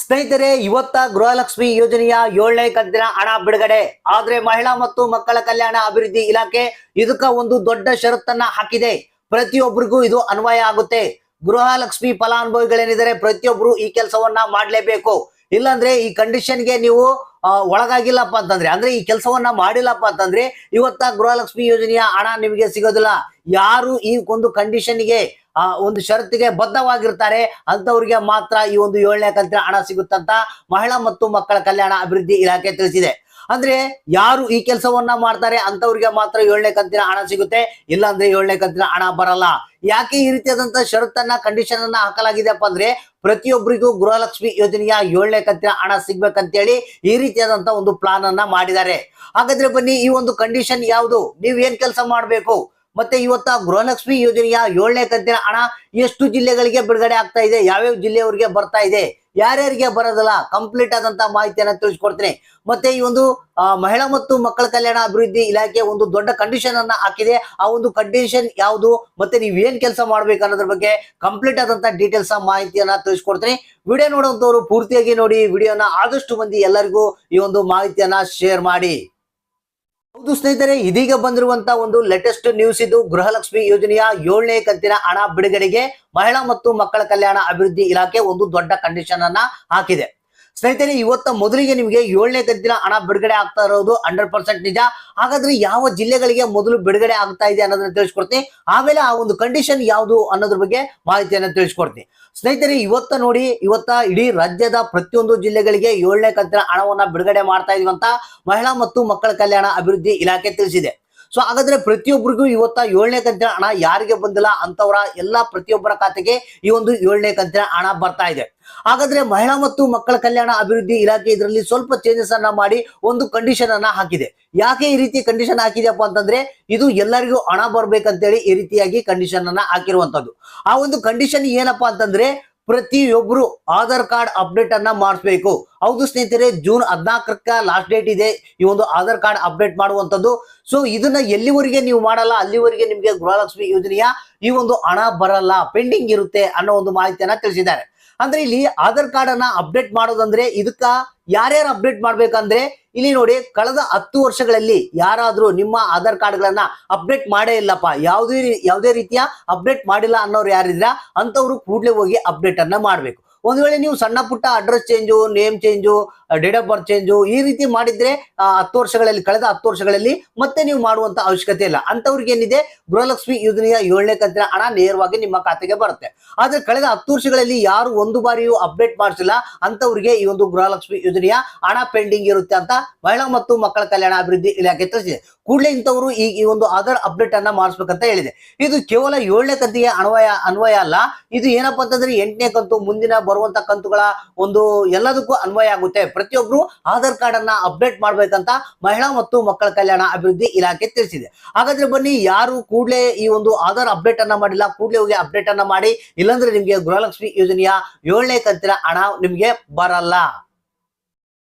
ಸ್ನೇಹಿತರೆ, ಇವತ್ತ ಗೃಹಲಕ್ಷ್ಮಿ ಯೋಜನೆಯ ಏಳನೇ ಕಂತಿನ ಹಣ ಬಿಡುಗಡೆ. ಆದ್ರೆ ಮಹಿಳಾ ಮತ್ತು ಮಕ್ಕಳ ಕಲ್ಯಾಣ ಅಭಿವೃದ್ಧಿ ಇಲಾಖೆ ಇದಕ್ಕ ಒಂದು ದೊಡ್ಡ ಷರತ್ತನ್ನ ಹಾಕಿದೆ. ಪ್ರತಿಯೊಬ್ಬರಿಗೂ ಇದು ಅನ್ವಯ ಆಗುತ್ತೆ. ಗೃಹಲಕ್ಷ್ಮಿ ಫಲಾನುಭವಿಗಳೇನಿದ್ದಾರೆ, ಪ್ರತಿಯೊಬ್ರು ಈ ಕೆಲಸವನ್ನ ಮಾಡ್ಲೇಬೇಕು. ಇಲ್ಲಾಂದ್ರೆ ಈ ಕಂಡೀಷನ್ಗೆ ನೀವು ಒಳಗಾಗಿಲ್ಲಪ್ಪ ಅಂತಂದ್ರೆ, ಅಂದ್ರೆ ಈ ಕೆಲಸವನ್ನ ಮಾಡಿಲ್ಲಪ್ಪ ಅಂತಂದ್ರೆ, ಇವತ್ತ ಗೃಹಲಕ್ಷ್ಮಿ ಯೋಜನೆಯ ಹಣ ನಿಮಗೆ ಸಿಗೋದಿಲ್ಲ. ಯಾರು ಈ ಒಂದು ಕಂಡೀಷನ್ಗೆ ಆ ಒಂದು ಷರತ್ತಿಗೆ ಬದ್ಧವಾಗಿರ್ತಾರೆ. ಅಂತವ್ರಿಗೆ ಮಾತ್ರ ಈ ಒಂದು ಏಳನೇ ಕಂತಿನ ಹಣ ಸಿಗುತ್ತಂತ ಮಹಿಳಾ ಮತ್ತು ಮಕ್ಕಳ ಕಲ್ಯಾಣ ಅಭಿವೃದ್ಧಿ ಇಲಾಖೆ ತಿಳಿಸಿದೆ. ಅಂದ್ರೆ ಯಾರು ಈ ಕೆಲಸವನ್ನ ಮಾಡ್ತಾರೆ ಅಂತವ್ರಿಗೆ ಮಾತ್ರ ಏಳನೇ ಕಂತಿನ ಹಣ ಸಿಗುತ್ತೆ. ಇಲ್ಲಾಂದ್ರೆ ಏಳನೇ ಕಂತಿನ ಹಣ ಬರಲ್ಲ. ಯಾಕೆ ಈ ರೀತಿಯಾದಂತ ಷರತ್ತನ್ನ ಕಂಡೀಷನ್ ಅನ್ನ ಹಾಕಲಾಗಿದೆಪ್ಪ ಅಂದ್ರೆ ಪ್ರತಿಯೊಬ್ಬರಿಗೂ ಗೃಹಲಕ್ಷ್ಮಿ ಯೋಜನೆಯ ಏಳನೇ ಕಂತಿನ ಹಣ ಸಿಗ್ಬೇಕಂತೇಳಿ ಈ ರೀತಿಯಾದಂತ ಒಂದು ಪ್ಲಾನ್ ಅನ್ನ ಮಾಡಿದ್ದಾರೆ. ಹಾಗಾದ್ರೆ ಬನ್ನಿ, ಈ ಒಂದು ಕಂಡೀಷನ್ ಯಾವುದು? ನೀವ್ ಏನ್ ಕೆಲಸ ಮಾಡಬೇಕು? ಮತ್ತೆ ಇವತ್ತ ಗೃಹಲಕ್ಷ್ಮಿ ಯೋಜನೆಯ ಏಳನೇ ಕಂತಿನ ಹಣ ಎಷ್ಟು ಜಿಲ್ಲೆಗಳಿಗೆ ಬಿಡುಗಡೆ ಆಗ್ತಾ ಇದೆ? ಯಾವ್ಯಾವ ಜಿಲ್ಲೆಯವರಿಗೆ ಬರ್ತಾ ಇದೆ? ಯಾರ್ಯಾರಿಗೆ ಬರೋದಲ್ಲ? ಕಂಪ್ಲೀಟ್ ಆದಂತ ಮಾಹಿತಿಯನ್ನ ತಿಳಿಸ್ಕೊಡ್ತೀನಿ. ಮತ್ತೆ ಈ ಒಂದು ಮಹಿಳಾ ಮತ್ತು ಮಕ್ಕಳ ಕಲ್ಯಾಣ ಅಭಿವೃದ್ಧಿ ಇಲಾಖೆ ಒಂದು ದೊಡ್ಡ ಕಂಡೀಷನ್ ಅನ್ನ ಹಾಕಿದೆ. ಆ ಒಂದು ಕಂಡೀಷನ್ ಯಾವುದು? ಮತ್ತೆ ನೀವು ಏನ್ ಕೆಲಸ ಮಾಡ್ಬೇಕು ಅನ್ನೋದ್ರ ಬಗ್ಗೆ ಕಂಪ್ಲೀಟ್ ಆದಂತ ಡೀಟೇಲ್ಸ್ ಮಾಹಿತಿಯನ್ನ ತಿಳಿಸ್ಕೊಡ್ತೀನಿ. ವಿಡಿಯೋ ನೋಡುವಂತವ್ರು ಪೂರ್ತಿಯಾಗಿ ನೋಡಿ. ವಿಡಿಯೋನ ಆದಷ್ಟು ಮಂದಿ ಎಲ್ಲರಿಗೂ ಈ ಒಂದು ಮಾಹಿತಿಯನ್ನ ಶೇರ್ ಮಾಡಿ. ಹೌದು ಸ್ನೇಹಿತರೆ, ಇದೀಗ ಬಂದಿರುವಂತ ಒಂದು ಲೇಟೆಸ್ಟ್ ನ್ಯೂಸ್ ಇದು ಗೃಹಲಕ್ಷ್ಮಿ ಯೋಜನೆಯ ಏಳನೇ ಕಂತಿನ ಹಣ ಬಿಡುಗಡೆಗೆ ಮಹಿಳಾ ಮತ್ತು ಮಕ್ಕಳ ಕಲ್ಯಾಣ ಅಭಿವೃದ್ಧಿ ಇಲಾಖೆ ಒಂದು ದೊಡ್ಡ ಕಂಡೀಷನ್ ಅನ್ನ ಹಾಕಿದೆ. ಸ್ನೇಹಿತರೆ, ಇವತ್ತ ಮೊದಲಿಗೆ ನಿಮಗೆ ಏಳನೇ ಕಂತಿನ ಹಣ ಬಿಡುಗಡೆ ಆಗ್ತಾ ಇರೋದು ಹಂಡ್ರೆಡ್ ಪರ್ಸೆಂಟ್ ನಿಜ. ಹಾಗಾದ್ರೆ ಯಾವ ಜಿಲ್ಲೆಗಳಿಗೆ ಮೊದಲು ಬಿಡುಗಡೆ ಆಗ್ತಾ ಇದೆ ಅನ್ನೋದನ್ನ ತಿಳಿಸ್ಕೊಡ್ತೀನಿ. ಆಮೇಲೆ ಆ ಒಂದು ಕಂಡೀಷನ್ ಯಾವುದು ಅನ್ನೋದ್ರ ಬಗ್ಗೆ ಮಾಹಿತಿಯನ್ನ ತಿಳಿಸ್ಕೊಡ್ತೀನಿ. ಸ್ನೇಹಿತರೆ, ಇವತ್ತ ನೋಡಿ, ಇವತ್ತ ಇಡೀ ರಾಜ್ಯದ ಪ್ರತಿಯೊಂದು ಜಿಲ್ಲೆಗಳಿಗೆ ಏಳನೇ ಕಂತಿನ ಹಣವನ್ನ ಬಿಡುಗಡೆ ಮಾಡ್ತಾ ಇದೀವಿ ಅಂತ ಮಹಿಳಾ ಮತ್ತು ಮಕ್ಕಳ ಕಲ್ಯಾಣ ಅಭಿವೃದ್ಧಿ ಇಲಾಖೆ ತಿಳಿಸಿದೆ. ಸೊ ಹಾಗಾದ್ರೆ ಪ್ರತಿಯೊಬ್ಬರಿಗೂ ಇವತ್ತ ಏಳನೇ ಕಂತಿನ ಹಣ ಯಾರಿಗೆ ಬಂದಿಲ್ಲ ಅಂತವರ ಎಲ್ಲಾ ಪ್ರತಿಯೊಬ್ಬರ ಖಾತೆಗೆ ಈ ಒಂದು ಏಳನೇ ಕಂತಿನ ಹಣ ಬರ್ತಾ ಇದೆ. ಹಾಗಾದ್ರೆ ಮಹಿಳಾ ಮತ್ತು ಮಕ್ಕಳ ಕಲ್ಯಾಣ ಅಭಿವೃದ್ಧಿ ಇಲಾಖೆ ಇದರಲ್ಲಿ ಸ್ವಲ್ಪ ಚೇಂಜಸ್ ಅನ್ನ ಮಾಡಿ ಒಂದು ಕಂಡೀಷನ್ ಅನ್ನ ಹಾಕಿದೆ. ಯಾಕೆ ಈ ರೀತಿ ಕಂಡೀಷನ್ ಹಾಕಿದೆಯಪ್ಪ ಅಂತಂದ್ರೆ ಇದು ಎಲ್ಲರಿಗೂ ಹಣ ಬರ್ಬೇಕಂತೇಳಿ ಈ ರೀತಿಯಾಗಿ ಕಂಡೀಷನ್ ಅನ್ನ ಹಾಕಿರುವಂತದ್ದು. ಆ ಒಂದು ಕಂಡೀಷನ್ ಏನಪ್ಪಾ ಅಂತಂದ್ರೆ ಪ್ರತಿಯೊಬ್ರು ಆಧಾರ್ ಕಾರ್ಡ್ ಅಪ್ಡೇಟ್ ಅನ್ನ ಮಾಡಿಸ್ಬೇಕು. ಹೌದು ಸ್ನೇಹಿತರೆ, ಜೂನ್ ಹದಿನಾಲ್ಕಕ್ಕ ಲಾಸ್ಟ್ ಡೇಟ್ ಇದೆ. ಈ ಒಂದು ಆಧಾರ್ ಕಾರ್ಡ್ ಅಪ್ಡೇಟ್ ಮಾಡುವಂತದ್ದು ಸೊ ಇದನ್ನ ಎಲ್ಲಿವರೆಗೆ ನೀವು ಮಾಡಲ್ಲ, ಅಲ್ಲಿವರೆಗೆ ನಿಮಗೆ ಗೃಹಲಕ್ಷ್ಮಿ ಯೋಜನೆಯ ಈ ಒಂದು ಹಣ ಬರಲ್ಲ, ಪೆಂಡಿಂಗ್ ಇರುತ್ತೆ ಅನ್ನೋ ಒಂದು ಮಾಹಿತಿಯನ್ನ ತಿಳಿಸಿದ್ದಾರೆ. ಅಂದ್ರೆ ಇಲ್ಲಿ ಆಧಾರ್ ಕಾರ್ಡ್ ಅನ್ನ ಅಪ್ಡೇಟ್ ಮಾಡೋದಂದ್ರೆ ಇದಕ್ಕ ಯಾರ್ಯಾರು ಅಪ್ಡೇಟ್ ಮಾಡ್ಬೇಕಂದ್ರೆ ಇಲ್ಲಿ ನೋಡಿ ಕಳೆದ ಹತ್ತು ವರ್ಷಗಳಲ್ಲಿ ಯಾರಾದ್ರೂ ನಿಮ್ಮ ಆಧಾರ್ ಕಾರ್ಡ್ಗಳನ್ನ ಅಪ್ಡೇಟ್ ಮಾಡೇ ಇಲ್ಲಪ್ಪ. ಯಾವುದೇ ಯಾವುದೇ ರೀತಿಯ ಅಪ್ಡೇಟ್ ಮಾಡಿಲ್ಲ ಅನ್ನೋರು ಯಾರಿದ್ರ ಅಂತವ್ರು ಕೂಡಲೇ ಹೋಗಿ ಅಪ್ಡೇಟ್ ಅನ್ನ ಮಾಡ್ಬೇಕು. ಒಂದ್ ವೇಳೆ ನೀವು ಸಣ್ಣ ಪುಟ್ಟ address change, name change date of birth change ಈ ರೀತಿ ಮಾಡಿದ್ರೆ ಹತ್ತು ವರ್ಷಗಳಲ್ಲಿ, ಕಳೆದ ಹತ್ತು ವರ್ಷಗಳಲ್ಲಿ ಮತ್ತೆ ನೀವು ಮಾಡುವಂತ ಅವಶ್ಯಕತೆ ಇಲ್ಲ. ಅಂತವ್ರಿಗೆ ಏನಿದೆ? ಗೃಹಲಕ್ಷ್ಮಿ ಯೋಜನೆಯ ಏಳನೇ ಕಂತಿನ ಹಣ ನೇರವಾಗಿ ನಿಮ್ಮ ಖಾತೆಗೆ ಬರುತ್ತೆ. ಆದ್ರೆ ಕಳೆದ ಹತ್ತು ವರ್ಷಗಳಲ್ಲಿ ಯಾರು ಒಂದು ಬಾರಿಯೂ ಅಪ್ಡೇಟ್ ಮಾಡಿಸಿಲ್ಲ ಅಂತವ್ರಿಗೆ ಈ ಒಂದು ಗೃಹಲಕ್ಷ್ಮಿ ಯೋಜನೆಯ ಹಣ ಪೆಂಡಿಂಗ್ ಇರುತ್ತೆ ಅಂತ ಮಹಿಳಾ ಮತ್ತು ಮಕ್ಕಳ ಕಲ್ಯಾಣ ಅಭಿವೃದ್ಧಿ ಇಲಾಖೆ ತಿಳಿಸಿದೆ. ಕೂಡಲೇ ಇಂಥವರು ಈ ಈ ಒಂದು ಆಧಾರ್ ಅಪ್ಡೇಟ್ ಅನ್ನ ಮಾಡಿಸ್ಬೇಕಂತ ಹೇಳಿದೆ. ಇದು ಕೇವಲ ಏಳನೇ ಕಂತಿಗೆ ಅನ್ವಯ ಅನ್ವಯ ಅಲ್ಲ, ಇದು ಏನಪ್ಪಾ ಅಂತಂದ್ರೆ ಎಂಟನೇ ಕಂತು, ಮುಂದಿನ ಬರುವಂತ ಕಂತುಗಳ ಒಂದು ಎಲ್ಲದಕ್ಕೂ ಅನ್ವಯ ಆಗುತ್ತೆ. ಪ್ರತಿಯೊಬ್ರು ಆಧಾರ್ ಕಾರ್ಡ್ ಅನ್ನ ಅಪ್ಡೇಟ್ ಮಾಡ್ಬೇಕಂತ ಮಹಿಳಾ ಮತ್ತು ಮಕ್ಕಳ ಕಲ್ಯಾಣ ಅಭಿವೃದ್ಧಿ ಇಲಾಖೆ ತಿಳಿಸಿದೆ. ಹಾಗಾದ್ರೆ ಬನ್ನಿ, ಯಾರು ಕೂಡಲೇ ಈ ಒಂದು ಆಧಾರ್ ಅಪ್ಡೇಟ್ ಅನ್ನ ಮಾಡಿಲ್ಲ, ಕೂಡಲೇ ಹೋಗಿ ಅಪ್ಡೇಟ್ ಅನ್ನ ಮಾಡಿ, ಇಲ್ಲಾಂದ್ರೆ ನಿಮ್ಗೆ ಗೃಹಲಕ್ಷ್ಮಿ ಯೋಜನೆಯ ಏಳನೇ ಕಂತಿನ ಹಣ ನಿಮ್ಗೆ ಬರಲ್ಲ.